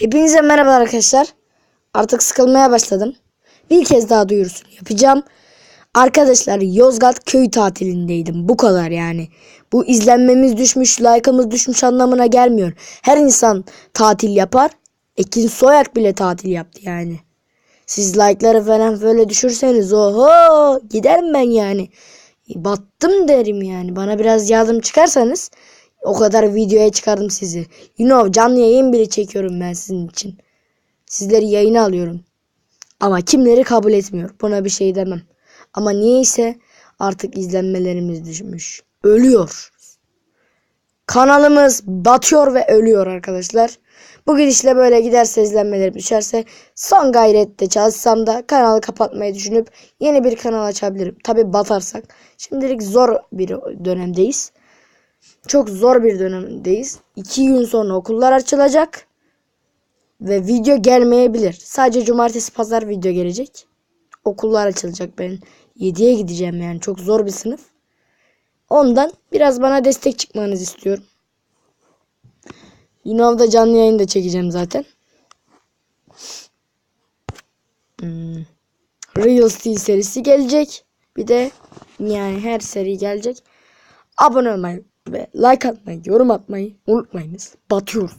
Hepinize merhaba arkadaşlar. Artık sıkılmaya başladım. Bir kez daha duyurusunu yapacağım. Arkadaşlar Yozgat köy tatilindeydim. Bu kadar yani. Bu izlenmemiz düşmüş, like'ımız düşmüş anlamına gelmiyor. Her insan tatil yapar. Ekin Soyak bile tatil yaptı yani. Siz like'ları falan böyle düşürseniz oho giderim ben yani. Battım derim yani. Bana biraz yardım çıkarsanız o kadar videoya çıkardım sizi. You know canlı yayın bile çekiyorum ben sizin için. Sizleri yayına alıyorum. Ama kimleri kabul etmiyor. Buna bir şey demem. Ama niyeyse artık izlenmelerimiz düşmüş. Ölüyor. Kanalımız batıyor ve ölüyor arkadaşlar. Bu gidişle böyle giderse izlenmelerim düşerse son gayrette çalışsam da kanalı kapatmayı düşünüp yeni bir kanal açabilirim. Tabi batarsak. Şimdilik zor bir dönemdeyiz. Çok zor bir dönemdeyiz. İki gün sonra okullar açılacak. Ve video gelmeyebilir. Sadece cumartesi pazar video gelecek. Okullar açılacak ben. 7'ye gideceğim yani. Çok zor bir sınıf. Ondan biraz bana destek çıkmanızı istiyorum. Yunav'da canlı yayın da çekeceğim zaten. Hmm. Reels Steel serisi gelecek. Bir de yani her seri gelecek. Abone olmayı ve like atmayı, yorum atmayı unutmayınız. Batıyoruz.